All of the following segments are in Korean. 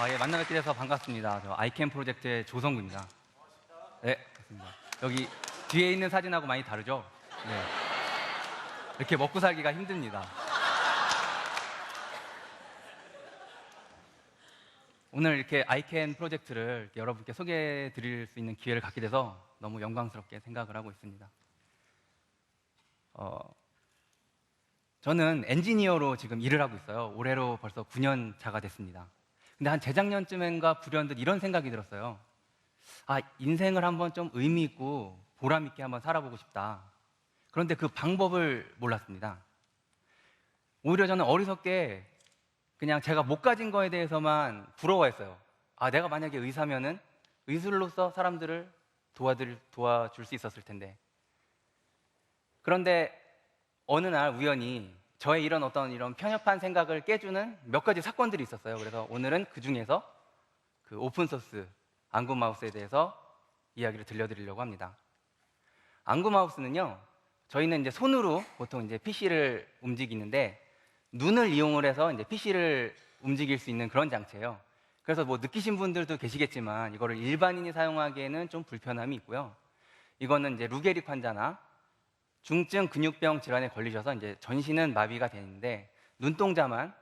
아, 예, 만나 뵙게 돼서 반갑습니다. 저 아이캠 프로젝트의 조성구입니다. 네, 그렇습니다. 여기 뒤에 있는 사진하고 많이 다르죠? 네. 이렇게 먹고 살기가 힘듭니다. 오늘 이렇게 아이캔 프로젝트를 여러분께 소개해 드릴 수 있는 기회를 갖게 돼서 너무 영광스럽게 생각을 하고 있습니다. 어, 저는 엔지니어로 지금 일을 하고 있어요. 올해로 벌써 9년 차가 됐습니다. 근데 한 재작년쯤인가 불현듯 이런 생각이 들었어요. 아, 인생을 한번 좀 의미 있고 보람 있게 한번 살아보고 싶다. 그런데 그 방법을 몰랐습니다. 오히려 저는 어리석게 그냥 제가 못 가진 거에 대해서만 부러워했어요. 아, 내가 만약에 의사면은 의술로서 사람들을 도와줄, 도와줄 수 있었을 텐데. 그런데 어느 날 우연히 저의 이런 어떤 이런 편협한 생각을 깨주는 몇 가지 사건들이 있었어요. 그래서 오늘은 그 중에서 그 오픈소스 앙구 마우스에 대해서 이야기를 들려드리려고 합니다. 앙구 마우스는요, 저희는 이제 손으로 보통 이제 PC를 움직이는데 눈을 이용을 해서 이제 PC를 움직일 수 있는 그런 장치예요. 그래서 뭐 느끼신 분들도 계시겠지만 이거를 일반인이 사용하기에는 좀 불편함이 있고요. 이거는 이제 루게릭 환자나 중증 근육병 질환에 걸리셔서 이제 전신은 마비가 되는데 눈동자만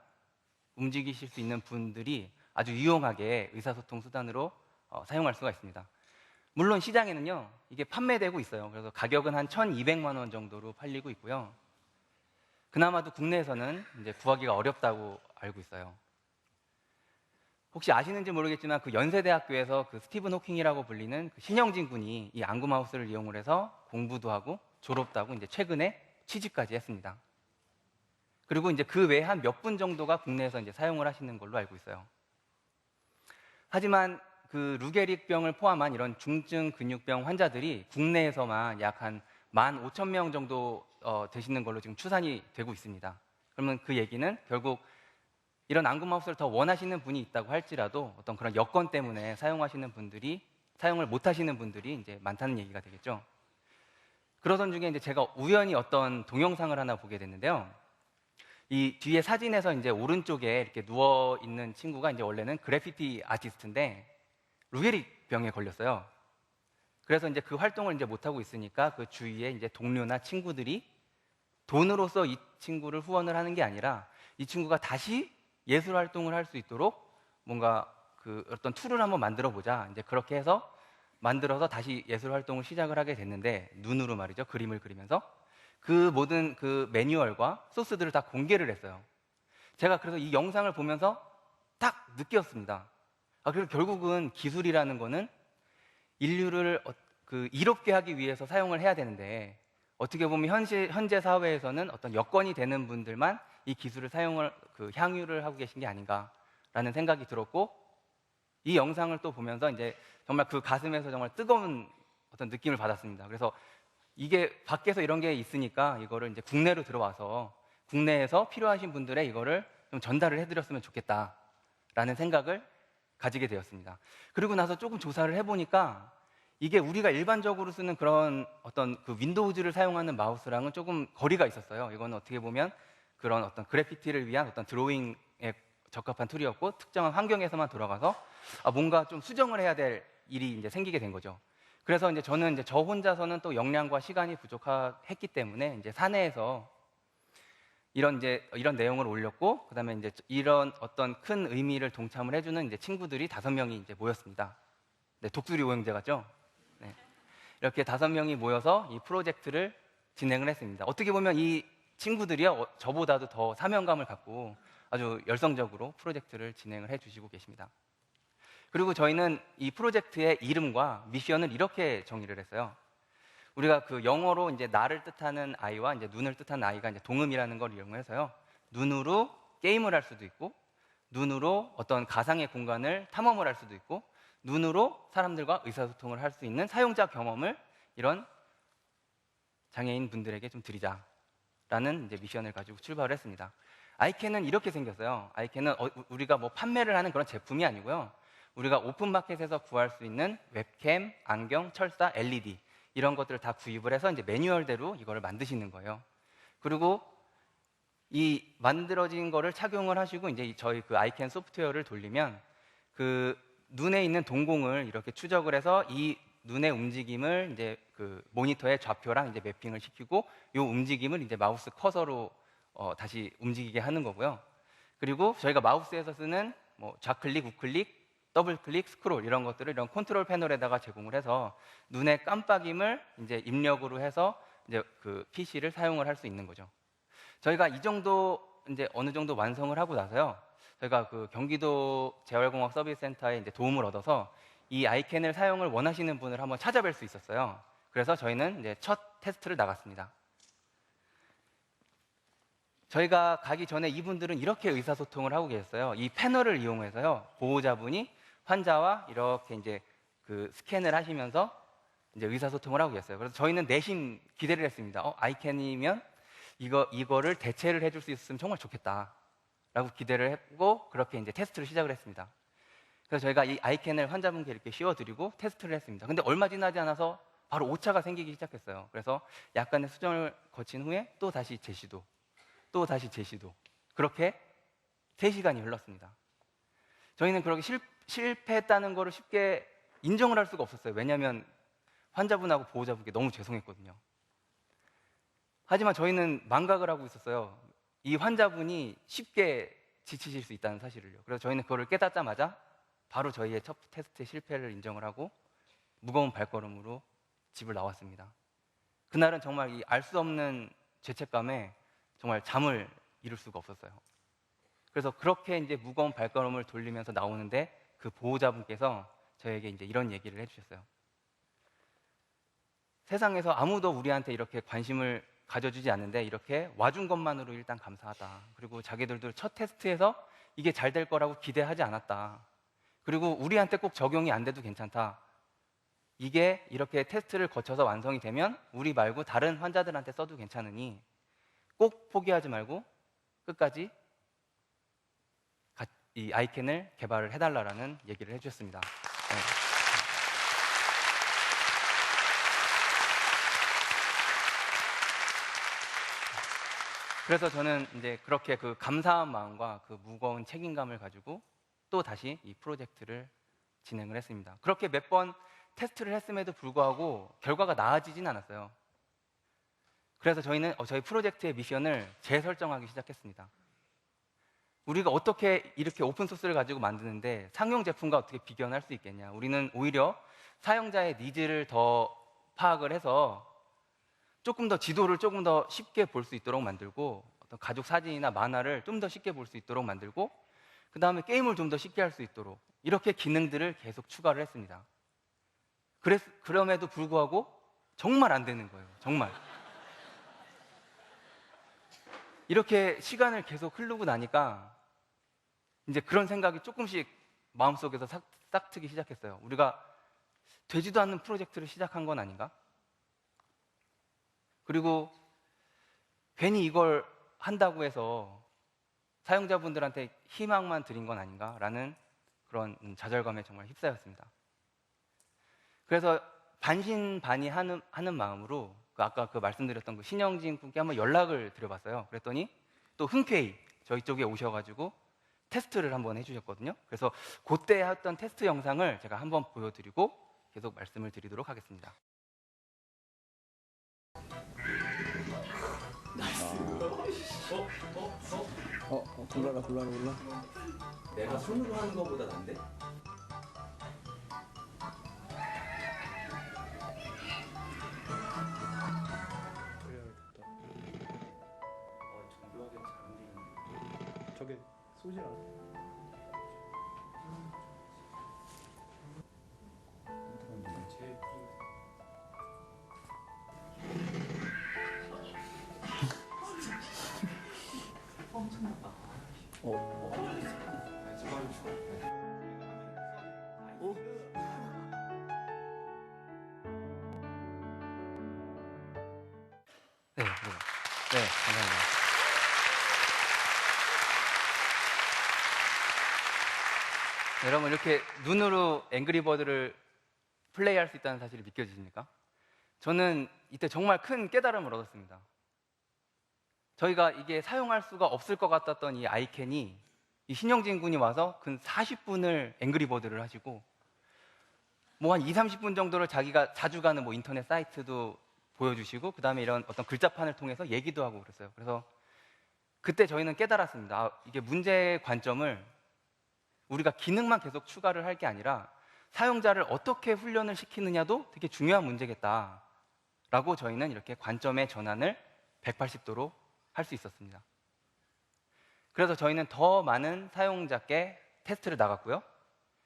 움직이실 수 있는 분들이 아주 유용하게 의사소통 수단으로 어, 사용할 수가 있습니다. 물론 시장에는요, 이게 판매되고 있어요. 그래서 가격은 한 1,200만 원 정도로 팔리고 있고요. 그나마도 국내에서는 이제 구하기가 어렵다고 알고 있어요. 혹시 아시는지 모르겠지만 그 연세대학교에서 그 스티븐 호킹이라고 불리는 그 신영진 군이 이 안구 마우스를 이용을 해서 공부도 하고 졸업도 하고 이제 최근에 취직까지 했습니다. 그리고 이제 그 외에 한 몇 분 정도가 국내에서 이제 사용을 하시는 걸로 알고 있어요. 하지만 그 루게릭병을 포함한 이런 중증 근육병 환자들이 국내에서만 약 한 15,000명 정도 어, 되시는 걸로 지금 추산이 되고 있습니다. 그러면 그 얘기는 결국 이런 안구 마우스를 더 원하시는 분이 있다고 할지라도 어떤 그런 여건 때문에 사용하시는 분들이 사용을 못 하시는 분들이 이제 많다는 얘기가 되겠죠. 그러던 중에 이제 제가 우연히 어떤 동영상을 하나 보게 됐는데요. 이 뒤에 사진에서 이제 오른쪽에 이렇게 누워 있는 친구가 이제 원래는 그래피티 아티스트인데 루게릭 병에 걸렸어요. 그래서 이제 그 활동을 이제 못 하고 있으니까 그 주위에 이제 동료나 친구들이 돈으로서 이 친구를 후원을 하는 게 아니라 이 친구가 다시 예술 활동을 할 수 있도록 뭔가 그 어떤 툴을 한번 만들어 보자. 이제 그렇게 해서 만들어서 다시 예술 활동을 시작을 하게 됐는데 눈으로 말이죠. 그림을 그리면서 그 모든 그 매뉴얼과 소스들을 다 공개를 했어요. 제가 그래서 이 영상을 보면서 딱 느꼈습니다. 아, 그리고 결국은 기술이라는 거는 인류를 어- 그 이롭게 하기 위해서 사용을 해야 되는데 어떻게 보면 현실, 현재 사회에서는 어떤 여건이 되는 분들만 이 기술을 사용을 그 향유를 하고 계신 게 아닌가라는 생각이 들었고 이 영상을 또 보면서 이제 정말 그 가슴에서 정말 뜨거운 어떤 느낌을 받았습니다. 그래서 이게 밖에서 이런 게 있으니까 이거를 이제 국내로 들어와서 국내에서 필요하신 분들의 이거를 좀 전달을 해드렸으면 좋겠다라는 생각을 가지게 되었습니다. 그리고 나서 조금 조사를 해보니까 이게 우리가 일반적으로 쓰는 그런 어떤 그 윈도우즈를 사용하는 마우스랑은 조금 거리가 있었어요. 이거는 어떻게 보면 그런 어떤 그래피티를 위한 어떤 드로잉에 적합한 툴이었고 특정한 환경에서만 돌아가서 아, 뭔가 좀 수정을 해야 될 일이 이제 생기게 된 거죠. 그래서 이제 저는 이제 저 혼자서는 또 역량과 시간이 부족했기 때문에 이제 사내에서 이런 이제 이런 내용을 올렸고 그다음에 이제 이런 어떤 큰 의미를 동참을 해주는 이제 친구들이 다섯 명이 이제 모였습니다. 네, 독수리 오형제가죠. 네. 이렇게 다섯 명이 모여서 이 프로젝트를 진행을 했습니다. 어떻게 보면 이 친구들이요 어, 저보다도 더 사명감을 갖고 아주 열성적으로 프로젝트를 진행을 해주시고 계십니다. 그리고 저희는 이 프로젝트의 이름과 미션을 이렇게 정의를 했어요. 우리가 그 영어로 이제 나를 뜻하는 아이와 이제 눈을 뜻하는 아이가 이제 동음이라는 걸 이용해서요. 눈으로 게임을 할 수도 있고, 눈으로 어떤 가상의 공간을 탐험을 할 수도 있고, 눈으로 사람들과 의사소통을 할 수 있는 사용자 경험을 이런 장애인 분들에게 좀 드리자라는 이제 미션을 가지고 출발을 했습니다. 아이캔은 이렇게 생겼어요. 아이캔은 어, 우리가 뭐 판매를 하는 그런 제품이 아니고요. 우리가 오픈마켓에서 구할 수 있는 웹캠, 안경, 철사, LED 이런 것들을 다 구입을 해서 이제 매뉴얼대로 이거를 만드시는 거예요. 그리고 이 만들어진 거를 착용을 하시고 이제 저희 그 아이캔 소프트웨어를 돌리면 그 눈에 있는 동공을 이렇게 추적을 해서 이 눈의 움직임을 이제 그 모니터의 좌표랑 이제 매핑을 시키고 이 움직임을 이제 마우스 커서로 어, 다시 움직이게 하는 거고요. 그리고 저희가 마우스에서 쓰는 뭐 좌클릭, 우클릭, 더블 클릭, 스크롤 이런 것들을 이런 컨트롤 패널에다가 제공을 해서 눈의 깜빡임을 이제 입력으로 해서 이제 그 PC를 사용을 할 수 있는 거죠. 저희가 이 정도 이제 어느 정도 완성을 하고 나서요. 저희가 그 경기도 재활공학 서비스 센터에 이제 도움을 얻어서 이 아이캔을 사용을 원하시는 분을 한번 찾아뵐 수 있었어요. 그래서 저희는 이제 첫 테스트를 나갔습니다. 저희가 가기 전에 이분들은 이렇게 의사소통을 하고 계셨어요. 이 패널을 이용해서요. 보호자분이 환자와 이렇게 이제 그 스캔을 하시면서 이제 의사소통을 하고 계셨어요. 그래서 저희는 내심 기대를 했습니다. 어, 아이캔이면 이거 이거를 대체를 해줄 수 있으면 정말 좋겠다 라고 기대를 했고 그렇게 이제 테스트를 시작을 했습니다. 그래서 저희가 이 아이캔을 환자분께 이렇게 씌워드리고 테스트를 했습니다. 근데 얼마 지나지 않아서 바로 오차가 생기기 시작했어요. 그래서 약간의 수정을 거친 후에 또 다시 재시도, 또 다시 재시도 그렇게 3시간이 흘렀습니다. 저희는 그렇게 실, 실패했다는 거를 쉽게 인정을 할 수가 없었어요. 왜냐하면 환자분하고 보호자분께 너무 죄송했거든요. 하지만 저희는 망각을 하고 있었어요. 이 환자분이 쉽게 지치실 수 있다는 사실을요. 그래서 저희는 그거를 깨닫자마자 바로 저희의 첫 테스트의 실패를 인정을 하고 무거운 발걸음으로 집을 나왔습니다. 그날은 정말 이 알 수 없는 죄책감에 정말 잠을 이룰 수가 없었어요. 그래서 그렇게 이제 무거운 발걸음을 돌리면서 나오는데 그 보호자분께서 저에게 이제 이런 얘기를 해주셨어요. 세상에서 아무도 우리한테 이렇게 관심을 가져주지 않는데 이렇게 와준 것만으로 일단 감사하다. 그리고 자기들도 첫 테스트에서 이게 잘 될 거라고 기대하지 않았다. 그리고 우리한테 꼭 적용이 안 돼도 괜찮다. 이게 이렇게 테스트를 거쳐서 완성이 되면 우리 말고 다른 환자들한테 써도 괜찮으니 꼭 포기하지 말고 끝까지 가- 이 아이캔을 개발을 해달라라는 얘기를 해주셨습니다. 네. 그래서 저는 이제 그렇게 그 감사한 마음과 그 무거운 책임감을 가지고 또 다시 이 프로젝트를 진행을 했습니다. 그렇게 몇 번 테스트를 했음에도 불구하고 결과가 나아지진 않았어요. 그래서 저희는 어, 저희 프로젝트의 미션을 재설정하기 시작했습니다. 우리가 어떻게 이렇게 오픈 소스를 가지고 만드는데 상용 제품과 어떻게 비교할 수 있겠냐? 우리는 오히려 사용자의 니즈를 더 파악을 해서 조금 더 지도를 조금 더 쉽게 볼 수 있도록 만들고 어떤 가족 사진이나 만화를 좀 더 쉽게 볼 수 있도록 만들고 그 다음에 게임을 좀 더 쉽게 할 수 있도록 이렇게 기능들을 계속 추가를 했습니다. 그랬, 그럼에도 불구하고 정말 안 되는 거예요. 정말. 이렇게 시간을 계속 흐르고 나니까 이제 그런 생각이 조금씩 마음속에서 싹, 싹 트기 시작했어요. 우리가 되지도 않는 프로젝트를 시작한 건 아닌가? 그리고 괜히 이걸 한다고 해서 사용자분들한테 희망만 드린 건 아닌가라는 그런 음, 좌절감에 정말 휩싸였습니다. 그래서 반신반의하는 하는 마음으로 그 아까 그 말씀드렸던 그 신영진 분께 한번 연락을 드려봤어요. 그랬더니 또 흔쾌히 저희 쪽에 오셔가지고 테스트를 한번 해주셨거든요. 그래서 그때 했던 테스트 영상을 제가 한번 보여드리고 계속 말씀을 드리도록 하겠습니다. 어, 어 골라라 골라라 골라. 내가 손으로 하는 것보다 난데? 어, 어. 네, 네, 네, 감사합니다. 여러분 이렇게 눈으로 앵그리버드를 플레이할 수 있다는 사실이 믿겨지십니까? 저는 이때 정말 큰 깨달음을 얻었습니다. 저희가 이게 사용할 수가 없을 것 같았던 이 아이캔이 이 신영진 군이 와서 근 40분을 앵그리버드를 하시고 뭐 한 2, 30분 정도를 자기가 자주 가는 뭐 인터넷 사이트도 보여주시고 그 다음에 이런 어떤 글자판을 통해서 얘기도 하고 그랬어요. 그래서 그때 저희는 깨달았습니다. 아, 이게 문제의 관점을 우리가 기능만 계속 추가를 할 게 아니라 사용자를 어떻게 훈련을 시키느냐도 되게 중요한 문제겠다 라고 저희는 이렇게 관점의 전환을 180도로 할 수 있었습니다. 그래서 저희는 더 많은 사용자께 테스트를 나갔고요.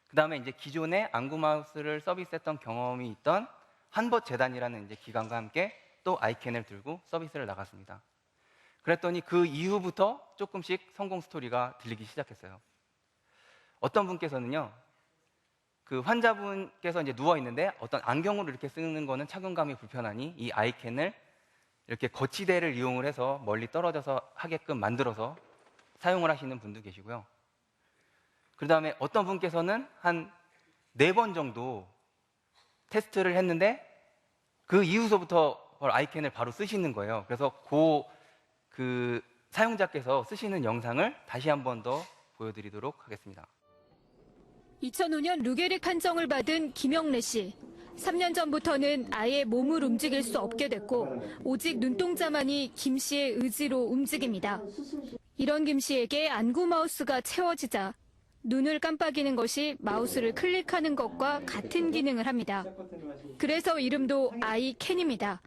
그 다음에 이제 기존에 안구 마우스를 서비스했던 경험이 있던 한벗 재단이라는 이제 기관과 함께 또 아이캔을 들고 서비스를 나갔습니다. 그랬더니 그 이후부터 조금씩 성공 스토리가 들리기 시작했어요. 어떤 분께서는요, 그 환자분께서 이제 누워 있는데 어떤 안경으로 이렇게 쓰는 거는 착용감이 불편하니 이 아이캔을 이렇게 거치대를 이용을 해서 멀리 떨어져서 하게끔 만들어서 사용을 하시는 분도 계시고요. 그 다음에 어떤 분께서는 한 네 번 정도 테스트를 했는데 그 이후서부터 아이캔을 바로 쓰시는 거예요. 그래서 그, 그 사용자께서 쓰시는 영상을 다시 한 번 더 보여드리도록 하겠습니다. 2005년 루게릭 판정을 받은 김영래 씨. 3년 전부터는 아예 몸을 움직일 수 없게 됐고 오직 눈동자만이 김 씨의 의지로 움직입니다. 이런 김 씨에게 안구 마우스가 채워지자 눈을 깜빡이는 것이 마우스를 클릭하는 것과 같은 기능을 합니다. 그래서 이름도 아이캔입니다.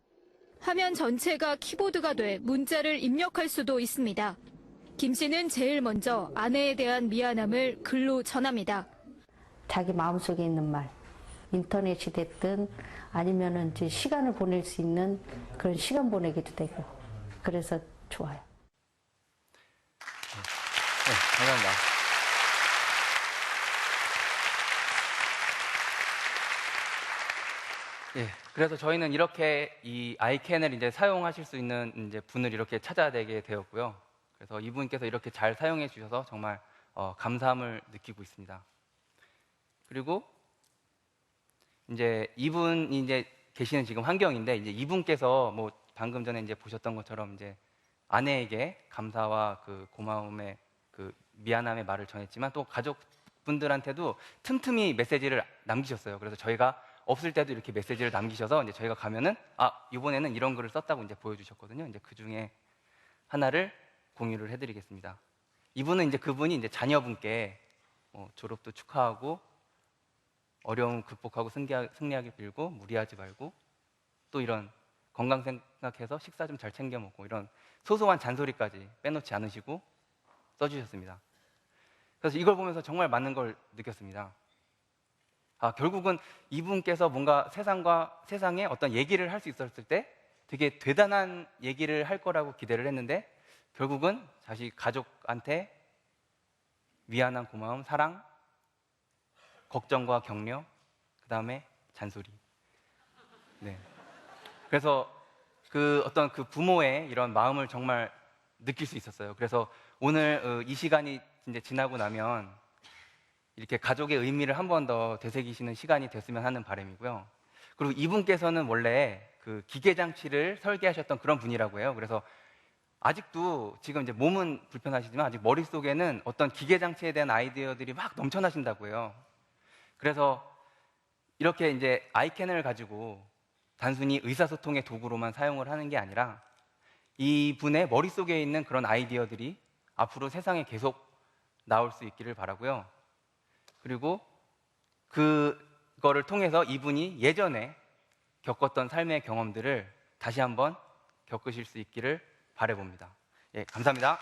화면 전체가 키보드가 돼 문자를 입력할 수도 있습니다. 김 씨는 제일 먼저 아내에 대한 미안함을 글로 전합니다. 자기 마음속에 있는 말, 인터넷이 됐든 아니면은 이제 시간을 보낼 수 있는 그런 시간 보내기도 되고 그래서 좋아요. 네, 감사합니다. 예, 그래서 저희는 이렇게 이 아이캔을 이제 사용하실 수 있는 이제 분을 이렇게 찾아내게 되었고요. 그래서 이분께서 이렇게 잘 사용해 주셔서 정말 어, 감사함을 느끼고 있습니다. 그리고 이제 이분이 이제 계시는 지금 환경인데 이제 이분께서 뭐 방금 전에 이제 보셨던 것처럼 이제 아내에게 감사와 그 고마움의 그 미안함의 말을 전했지만 또 가족분들한테도 틈틈이 메시지를 남기셨어요. 그래서 저희가 없을 때도 이렇게 메시지를 남기셔서 이제 저희가 가면은 아 이번에는 이런 글을 썼다고 이제 보여주셨거든요. 이제 그 중에 하나를 공유를 해드리겠습니다. 이분은 이제 그분이 이제 자녀분께 어, 졸업도 축하하고 어려움 극복하고 승리하, 승리하길 빌고 무리하지 말고 또 이런 건강 생각해서 식사 좀 잘 챙겨 먹고 이런 소소한 잔소리까지 빼놓지 않으시고 써주셨습니다. 그래서 이걸 보면서 정말 맞는 걸 느꼈습니다. 아, 결국은 이분께서 뭔가 세상과 세상에 어떤 얘기를 할 수 있었을 때 되게 대단한 얘기를 할 거라고 기대를 했는데 결국은 자식 가족한테 미안한 고마움, 사랑, 걱정과 격려, 그 다음에 잔소리. 네. 그래서 그 어떤 그 부모의 이런 마음을 정말 느낄 수 있었어요. 그래서 오늘 어, 이 시간이 이제 지나고 나면 이렇게 가족의 의미를 한 번 더 되새기시는 시간이 됐으면 하는 바람이고요. 그리고 이분께서는 원래 그 기계 장치를 설계하셨던 그런 분이라고 해요. 그래서 아직도 지금 이제 몸은 불편하시지만 아직 머릿속에는 어떤 기계 장치에 대한 아이디어들이 막 넘쳐나신다고 해요. 그래서 이렇게 이제 아이캔을 가지고 단순히 의사소통의 도구로만 사용을 하는 게 아니라 이분의 머릿속에 있는 그런 아이디어들이 앞으로 세상에 계속 나올 수 있기를 바라고요. 그리고 그거를 통해서 이분이 예전에 겪었던 삶의 경험들을 다시 한번 겪으실 수 있기를 바라봅니다. 예, 감사합니다.